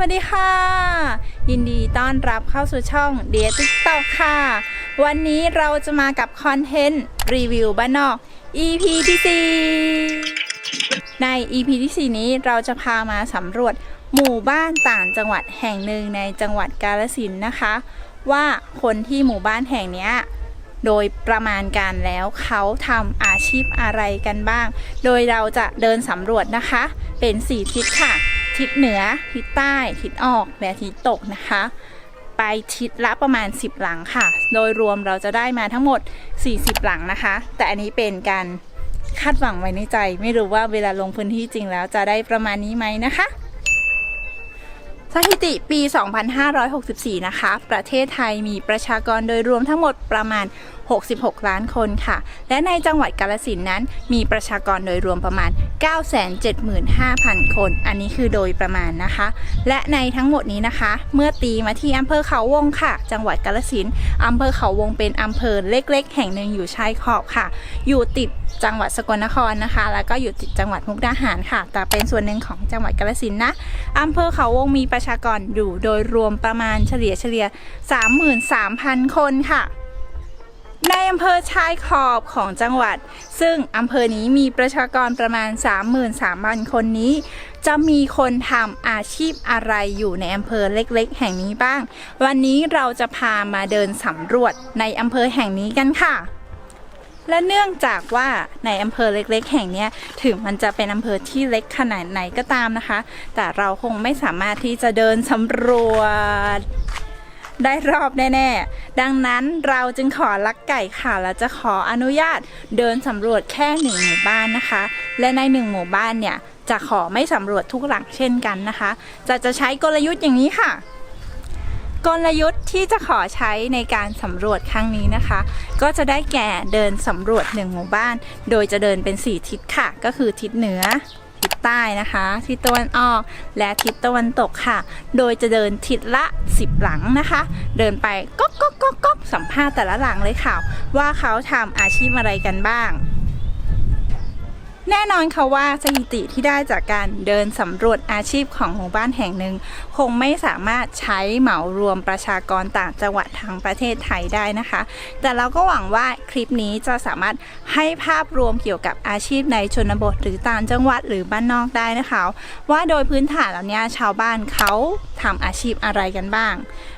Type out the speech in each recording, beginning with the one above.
วัสดีค่ะ ยินดีต้อนรับเข้าสู่ช่องเดียติ๊กตอกค่ะ วันนี้เราจะมากับคอนเทนต์รีวิวบ้านนอก EP ที่4ใน EP ที่4นี้เราจะพามาสำรวจหมู่บ้านต่างจังหวัดแห่งหนึ่งในจังหวัดกาฬสินนะคะ ว่าคนที่หมู่บ้านแห่งนี้โดยประมาณการแล้วเขาทำอาชีพอะไรกันบ้าง โดยเราจะเดินสำรวจนะคะ เป็น 4 ทิศค่ะ ทิศเหนือ ทิศใต้ ทิศออก และทิศตกนะคะ ไปทิศละประมาณ 10 หลังค่ะ โดยรวมเราจะได้มาทั้งหมด 40 หลังนะคะ แต่อันนี้เป็นการคาดหวังไว้ในใจ ไม่รู้ว่าเวลาลงพื้นที่จริงแล้วจะได้ประมาณนี้ไหมนะคะสถิติปี 2564 นะคะ ประเทศไทยมีประชากรโดยรวมทั้งหมดประมาณ 66 ล้านคนค่ะ และในจังหวัดกาฬสินนั้นมีประชากรโดยรวมประมาณ 975,000 คน อันนี้คือโดยประมาณนะคะ และในทั้งหมดนี้นะคะ เมื่อตีมาที่อำเภอเขาวงค่ะ จังหวัดกาฬสินอำเภอเขาวงเป็นอำเภอเล็ก ๆ แห่งหนึ่งอยู่ชายขอบค่ะ อยู่ติดจังหวัดสกลนครนะคะ แล้วก็อยู่ติดจังหวัดมุกดาหารค่ะ แต่เป็นส่วนหนึ่งของจังหวัดกาฬสินนะอำเภอเขาวงมีประชากรอยู่โดยรวมประมาณเฉลี่ยเฉลี่ย 33,000 คนค่ะ ในอำเภอชายขอบของจังหวัด ซึ่งอำเภอนี้มีประชากรประมาณ 33,000 คนนี้ จะมีคนทำอาชีพอะไรอยู่ในอำเภอเล็กๆ แห่งนี้บ้าง วันนี้เราจะพามาเดินสำรวจในอำเภอแห่งนี้กันค่ะ และเนื่องจากว่าในอำเภอเล็กๆ แห่งนี้ถึงมันจะเป็นอำเภอที่เล็กขนาดไหนก็ตามนะคะ แต่เราคงไม่สามารถที่จะเดินสำรวจ ได้รอบแน่ๆ ดังนั้นเราจึงขอลักไก่ค่ะแล้วจะขออนุญาตเดินสำรวจแค่หนึ่งหมู่บ้านนะคะ และในหนึ่งหมู่บ้านเนี่ยจะขอไม่สำรวจทุกหลังเช่นกันนะคะ จะจะใช้กลยุทธ์อย่างนี้ค่ะ กลยุทธ์ที่จะขอใช้ในการสำรวจครั้งนี้นะคะ ก็จะได้แก่เดินสำรวจหนึ่งหมู่บ้าน โดยจะเดินเป็น 4 ทิศค่ะ ก็คือทิศเหนือ ใต้นะคะ ทิศตะวันออกและทิศตะวันตกค่ะ โดยจะเดินทิศละ 10 หลังนะคะ เดินไปก๊อกก๊อกก๊อกก๊อกสัมภาษณ์แต่ละหลังเลยค่ะ ว่าเขาทำอาชีพอะไรกันบ้าง แน่นอนค่ะว่าสถิติที่ได้จากการเดินสำรวจอาชีพของหมู่บ้านแห่งหนึ่ง คงไม่สามารถใช้เหมารวมประชากรต่างจังหวัดทางประเทศไทยได้นะคะ แต่เราก็หวังว่าคลิปนี้จะสามารถให้ภาพรวมเกี่ยวกับอาชีพในชนบทหรือต่างจังหวัดหรือบ้านนอกได้นะคะ ว่าโดยพื้นฐานแล้วเนี่ยชาวบ้านเขาทำอาชีพอะไรกันบ้าง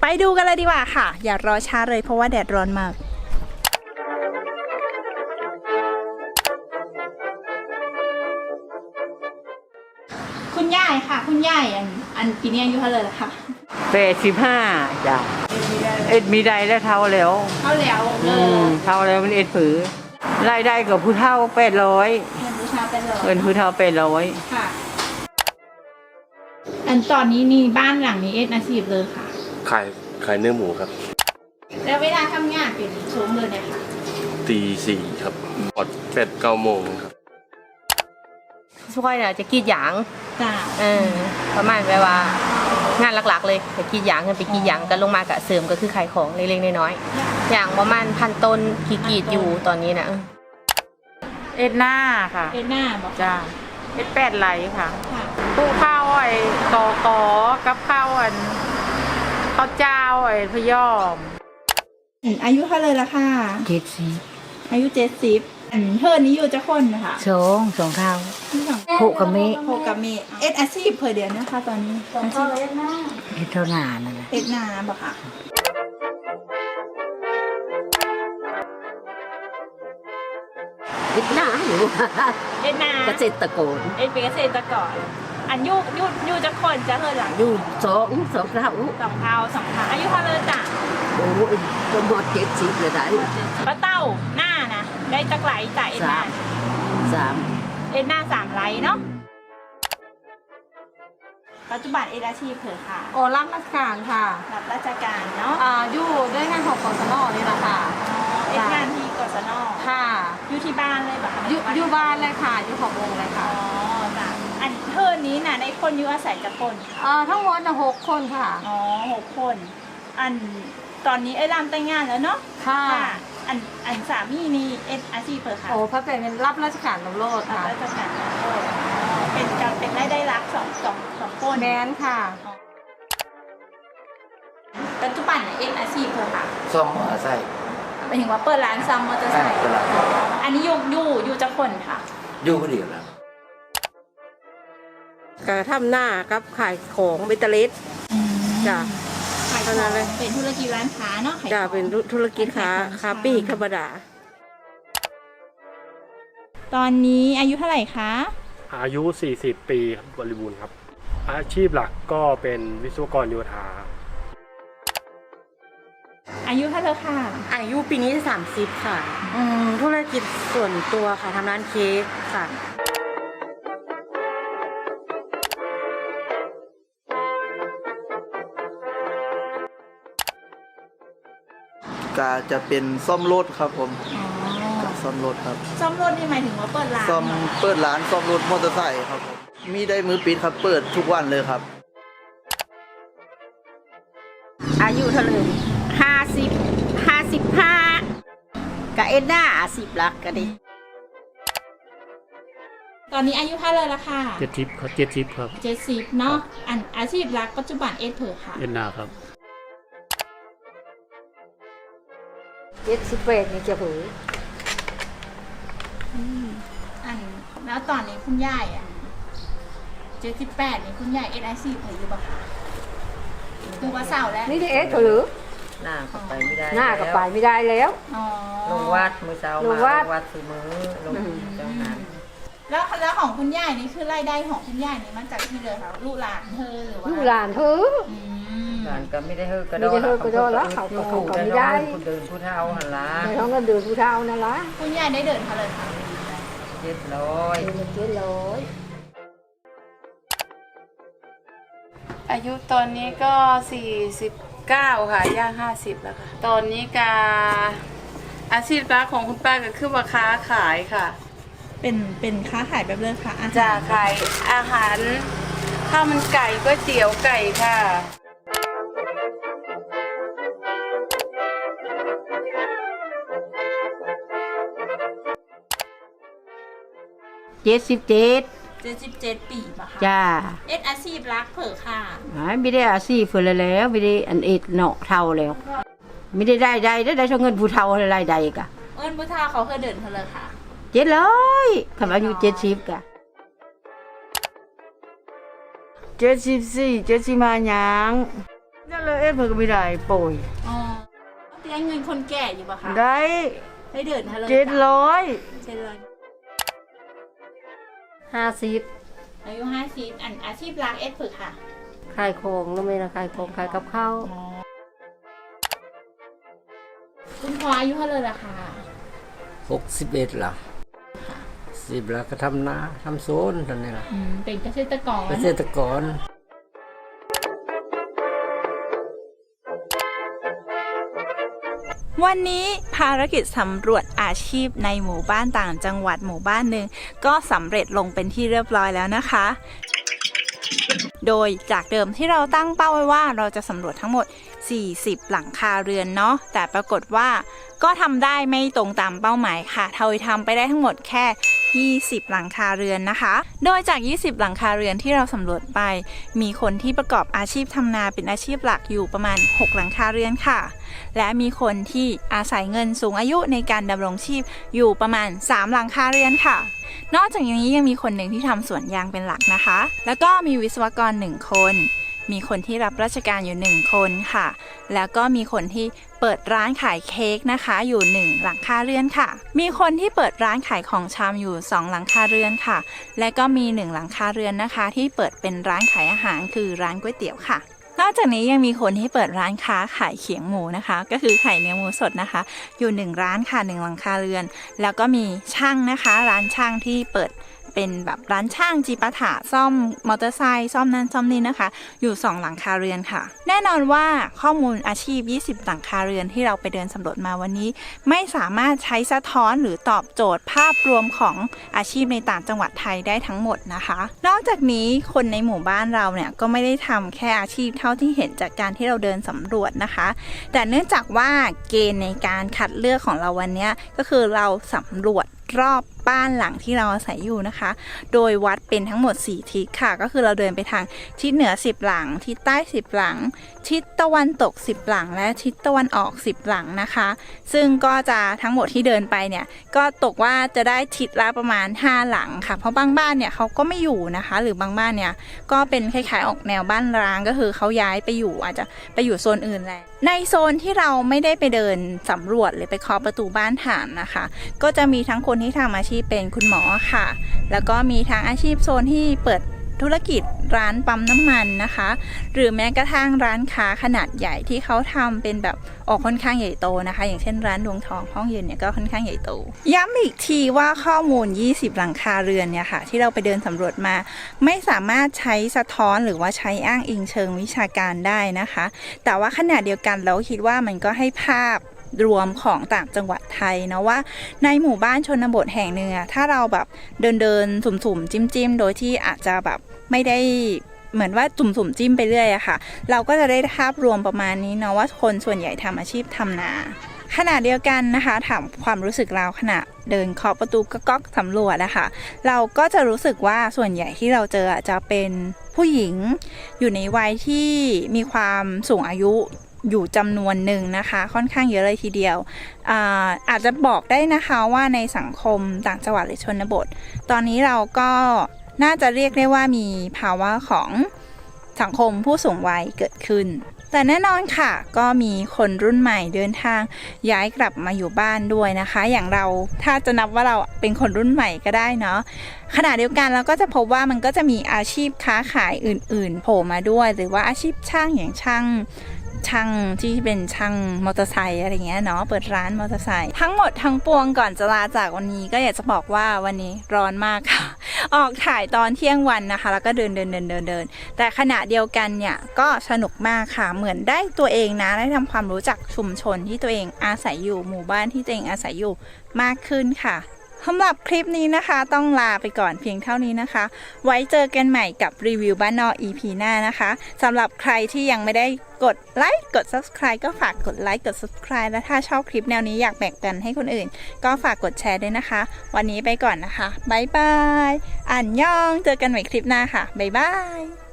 ไปดูกันเลยดีกว่าค่ะ อย่ารอช้าเลยเพราะว่าแดดร้อนมาก ยค่ะคุณยายอันอันปีนี้อายุเท่าไหร่แล้วคะแปดสิบห้าจ้ะเอ็ดมีใดแล้วเท่าแล้ว เท่าแล้วเออือมเท่าแล้วมันเอ็ดผือรายได้กับผู้เท่าแปดร้อยเงินบูชาเป็นเหรอเงินผู้เท่าแปดร้อยค่ะ อันตอนนี้นี่บ้านหลังนี้เอ็ดอาชีพเลยค่ะ ขายขายเนื้อหมูครับแล้วเวลาทำงานเป็นช่วงเลยเนี่ยค่ะ ตีสี่ครับปอดแปดเก้าโมงครับ ช่วยน่ะจะกรีดยาง จ้าเออประมาณแบบว่างานหลักๆ เลยจะกรีดยางกันไปกรีดยางกันลงมากะเสริมก็คือขายของเล็กๆน้อยๆอย่างประมาณพันต้นกี่กรีดอยู่ตอนนี้นะเอ็ดหน้าค่ะเอ็ดหน้าบอกจ้าเอ็ดแปดไหลค่ะค่ะตู้ข้าวไอ้กอกอกับข้าวอันข้าวเจ้าไอ้พะยอมอายุเท่าไหร่ละค่ะเจ็ดสิบอายุเจ็ดสิบ อันเธอนี้อยู่จะคนนะคะสองสองเท่าโคกับเมโคกับเมเอ็ดอาชีพเพอเดียวนะคะ ตอนนี้อาชีพเฮ็ดเท่าหนานั่นแหละเอ็ดนาบอกค่ะเฮ็ดหน้าอยู่เอ็ดนาเกษตรกรเอ็ดเป็นเกษตรกรอันยุยุยุจะคนจะเธอหลังอยู่สองสองเท่าสองเท้าสองเท้าอายุเท่าเลยจ้ะโอ้ยจนหมดเจ็ดสิบเลยได้ป้าเต้าหน้านะ ได้จักไหลจ่ายเอ็ดหน้าสามเอ็ดหน้าสามไหลเนาะปัจจุบันเอ็ดอาชีพเผอค่ะโอรับราชการค่ะรับราชการเนาะอ่าอยู่ด้วยงานของกสนนี่แหละค่ะเอ็ดงานที่กศนค่ะอยู่ที่บ้านเลยแบบอยู่อยู่บ้านเลยค่ะอยู่ของวงเลยอ๋ค่ะอจ้ะอันเธอนี้น่ะในคนอยู่อาศัยจะคนอ่าทั้งหมดนะหกคนค่ะอ๋อหกคน อันตอนนี้เอ้ยรามแต่งงานแล้วเนาะค่ะ อันอันสามีนี่เอ็ดอาชีพเผอค่ะโอ้พระเป็นรับราชการลำโลดรับค่ะ ราชการโอ้เป็นการเป็นรายได้รักสองสองสองคนแมนค่ะ ปัจจุบันเนี่ยเอ็กอาชีพเธอค่ะซ่อมมอเตอร์ไซค์หมายถึงว่าเปิดร้านซ่อมมอเตอร์ไซค์เปิดร้านซ่อมอันนี้อยู่อยู่อยู่จะคนค่ะ อยู่คนเดียวแล้วก็ทำหน้ากับขายของเบตเตอร์เลสจ้ะ ขายขเท่าอนั้นงเลย เป็นธุรกิจร้านค้าเนาะขายจะของเป็นธุรกิจค้าค้าปลีกธรรมดา ตอนนี้อายุเท่าไหร่คะ อายุ 40 ปีครับบริบูรณ์ครับ อาชีพหลักก็เป็นวิศวกรโยธาอายุเท่าไหร่ค่ะ อายุปีนี้30 ค่ะ อืมธุรกิจส่วนตัวค่ะทำร้านเค้กค่ะ ก็จะเป็นซ่อมรถครับผมซ่อมรถครับซ่อมรถนี่หมายถึงว่าเปิดร้านซ่อมเปิดร้านซ่อมรถมอเตอร์ไซค์ครับผมมีได้มือปิดครับเปิดทุกวันเลยครับ อายุเท่าไหร่ห้าสิบห้าสิบห้ากับเอ็ดด้าสิบลักก็ดีตอนนี้อายุเท่าไหร่ละค่ะเจ็ดทิปครับเจ็ดทิปครับเจ็ดสิบเนาะอันอาชีพหลักปัจจุบันเอ็ดเผอค่ะ เอ็นนาครับ เจ็ดสิบแปดนี่จะหูอันแล้วตอนนี้คุณยายอะเจ็ดสิบแปดนี่คุณยายเอ็ดอาชีพเผออยู่ปะคะคือว่าเศร้าแล้วนี่ได้เอ็ดหรือหน้าก็ไปไม่ได้หน้าก็ไปไม่ได้แล้ว อ๋อลงวัดมือเช้ามาลงวัดสี่มือลงจ้าหน้าแล้วแล้วของคุณยายนี่คือรายได้ของคุณยายนี่มาจากที่เดิมค่ะลูกหลานเธอหรือว่าลูกหลานเธอ มหลานก็ไม่ได้เฮอกระไม่ได้เฮอกระโดดแล้วเขาก็เขาก็ไม่ได้ผู้เดินผู้เท่าหันละในท้องก็เดือดผู้เท่านั่นละคุณยายได้เดินเขาเลยค่ะเจ็ดร้อยเดือนเจ็ดร้อยอายุตอนนี้ก็ 49 ค่ะ ย่าง 50 แล้วค่ะ ตอนนี้กาอาชีพรักของคุณป้าก็คือว่าค้าขายค่ะเป็นเป็นค้าขายแบบเลยค่ะอาหารจะขายอาหารข้าวมันไก่ก๋วยเตี๋ยวไก่ค่ะ เจ็ดสิบเจ็ดเจ็ดสิบเจ็ดปีปะคะจ้าเอ็ดอาชีพรักเผอค่ะไม่ได้อาชีพเพื่อแล้วไม่ได้อันเอ็ดเนาะเท่าแล้วไม่ได้ได้ได้ได้ได้เท่าเงินผู้เท่าอะไรใดกะเอิญพุทธาเขาเคยเดินเขาเลยค่ะเจ็ดร้อยคำอายุเจ็ดสิบกะเจ็ดสิบสี่เจ็ดสิบมาหยังนั่นเลยเอ็ดเพิ่งก็ไม่ได้ป่วยอ๋อเตียงเงินคนแก่อยู่ปะคะได้ได้เดินเขาเลยเจ็ดร้อยเจ็ดร้อย ห้าสิบอายุห้าสิบอันอาชีพรักเอ็ดเผอค่ะ ขายของแล้วไม่ละขายของขายกับข้าวคุณพ่ออายุเท่าเลยล่ะค่ะหกสิบเอ็ดล่ะสิบแล้วก็ทำนาทำโซนตอนนี้ล่ะ อืมเป็นเกษตรกร เกษตรกร วันนี้ภารกิจสำรวจอาชีพในหมู่บ้านต่างจังหวัดหมู่บ้านหนึ่งก็สำเร็จลงเป็นที่เรียบร้อยแล้วนะคะ โดยจากเดิมที่เราตั้งเป้าไว้ว่าเราจะสำรวจทั้งหมด 40 หลังคาเรือนเนาะแต่ปรากฏว่าก็ทำได้ไม่ตรงตามเป้าหมายค่ะเทยทำไปได้ทั้งหมดแค่ 20 หลังคาเรือนนะคะ โดยจาก 20 หลังคาเรือนที่เราสำรวจไป มีคนที่ประกอบอาชีพทำนาเป็นอาชีพหลักอยู่ประมาณ 6 หลังคาเรือนค่ะ และมีคนที่อาศัยเงินสูงอายุในการดำรงชีพอยู่ประมาณ 3 หลังคาเรือนค่ะ นอกจากนี้ยังมีคนหนึ่งที่ทำสวนยางเป็นหลักนะคะ แล้วก็มีวิศวกรหนึ่งคน มีคนที่รับราชการอยู่หนึ่งคนค่ะ แล้วก็มีคนที่เปิดร้านขายเค้กนะคะ อยู่หนึ่งหลังคาเรือนค่ะ มีคนที่เปิดร้านขายของชำอยู่สองหลังคาเรือนค่ะ และก็มีหนึ่งหลังคาเรือนนะคะ ที่เปิดเป็นร้านขายอาหารคือร้านก๋วยเตี๋ยวค่ะนอกจากนี้ยังมีคนที่เปิดร้านค้าขายเขียงหมูนะคะ ก็คือไข่เนื้อหมูสดนะคะ อยู่หนึ่งร้านค่ะหนึ่งหลังคาเรือน แล้วก็มีช่างนะคะ ร้านช่างที่เปิด เป็นแบบร้านช่างจีปาถะซ่อมมอเตอร์ไซค์ซ่อมนั่นซ่อมนี่นะคะ อยู่ 2 หลังคาเรือนค่ะ แน่นอนว่าข้อมูลอาชีพ 20 หลังคาเรือนที่เราไปเดินสำรวจมาวันนี้ ไม่สามารถใช้สะท้อนหรือตอบโจทย์ภาพรวมของอาชีพในต่างจังหวัดไทยได้ทั้งหมดนะคะ นอกจากนี้คนในหมู่บ้านเราเนี่ยก็ไม่ได้ทำแค่อาชีพเท่าที่เห็นจากการที่เราเดินสำรวจนะคะ แต่เนื่องจากว่าเกณฑ์ในการคัดเลือกของเราวันนี้ก็คือเราสำรวจรอบ บ้านหลังที่เราอาศัยอยู่นะคะ โดยวัดเป็นทั้งหมด 4 ทิศค่ะ ก็คือเราเดินไปทางทิศเหนือ 10 หลัง ทิศใต้ 10 หลัง ทิศตะวันตก 10 หลัง และทิศตะวันออก 10 หลังนะคะ ซึ่งก็จะทั้งหมดที่เดินไปเนี่ย ก็ตกว่าจะได้ทิศละประมาณ 5 หลังค่ะ เพราะบางบ้านเนี่ยเขาก็ไม่อยู่นะคะ หรือบางบ้านเนี่ยก็เป็นคล้ายๆออกแนวบ้านร้างก็คือเขาย้ายไปอยู่อาจจะไปอยู่โซนอื่นแล้วในโซนที่เราไม่ได้ไปเดินสำรวจหรือไปเคาะประตูบ้านถามนะคะ ก็จะมีทั้งคนที่ทำอาชีพเป็นคุณหมอค่ะ แล้วก็มีทั้งอาชีพโซนที่เปิดธุรกิจร้านปั๊มน้ำมันนะคะ หรือแม้กระทั่งร้านค้าขนาดใหญ่ที่เขาทำเป็นแบบออกค่อนข้างใหญ่โตนะคะ อย่างเช่นร้านดวงทองห้องเย็นเนี่ยก็ค่อนข้างใหญ่โต ย้ำอีกทีว่าข้อมูล 20 หลังคาเรือนเนี่ยค่ะ ที่เราไปเดินสำรวจมา ไม่สามารถใช้สะท้อนหรือว่าใช้อ้างอิงเชิงวิชาการได้นะคะ แต่ว่าขณะเดียวกันเราคิดว่ามันก็ให้ภาพ รวมของต่างจังหวัดไทยนะว่า ในหมู่บ้านชนบทแห่งหนึ่งอถ้าเราแบบเดินเดินสุ่มๆ จิ้มๆ โดยที่อาจจะแบบไม่ได้เหมือนว่าจุ่มๆจิ้มไปเรื่อยอะค่ะ เราก็จะได้ภาพรวมประมาณนี้เนาะว่าคนส่วนใหญ่ทำอาชีพทำนาขณะเดียวกันนะคะถามความรู้สึกเราขณะเดินเคาะประตูก็ก๊อกสำรวจนะคะเราก็จะรู้สึกว่าส่วนใหญ่ที่เราเจอจะเป็นผู้หญิงอยู่ในวัยที่มีความสูงอายุ อยู่จำนวนหนึ่งนะคะ ค่อนข้างเยอะเลยทีเดียวอาอาจจะบอกได้นะคะว่าในสังคมต่างจังหวัดหรือชนบท ตอนนี้เราก็น่าจะเรียกได้ว่ามีภาวะของสังคมผู้สูงวัยเกิดขึ้น แต่แน่นอนค่ะ ก็มีคนรุ่นใหม่เดินทางย้ายกลับมาอยู่บ้านด้วยนะคะ อย่างเราถ้าจะนับว่าเราเป็นคนรุ่นใหม่ก็ได้เนาะขณะเดียวกันเราก็จะพบว่ามันก็จะมีอาชีพค้าขายอื่น ๆ โผล่มาด้วย หรือว่าอาชีพช่างอย่างช่าง ช่างที่เป็นช่างมอเตอร์ไซค์อะไรเงี้ยเนาะเปิดร้านมอเตอร์ไซค์ทั้งหมดทั้งปวงก่อนจะลาจากวันนี้ก็อยากจะบอกว่าวันนี้ร้อนมากค่ะ ออกถ่ายตอนเที่ยงวันนะคะ แล้วก็เดินเดินเดินเดินเดินแต่ขณะเดียวกันเนี่ยก็สนุกมากค่ะเหมือนได้ตัวเองนะได้ทำความรู้จักชุมชนที่ตัวเองอาศัยอยู่หมู่บ้านที่ตัวเองอาศัยอยู่มากขึ้นค่ะ สำหรับคลิปนี้นะคะ ต้องลาไปก่อนเพียงเท่านี้นะคะ ไว้เจอกันใหม่กับรีวิวบ้านนอก EP หน้านะคะสำหรับใครที่ยังไม่ได้กดไลค์กด Subscribe ก็ฝากกดไลค์กด Subscribe และถ้าชอบคลิปแนวนี้อยากแบ่งปันให้คนอื่น ก็ฝากกดแชร์ด้วยนะคะ วันนี้ไปก่อนนะคะบ๊ายบายอ่านยองเจอกันใหม่คลิปหน้าค่ะบ๊ายบาย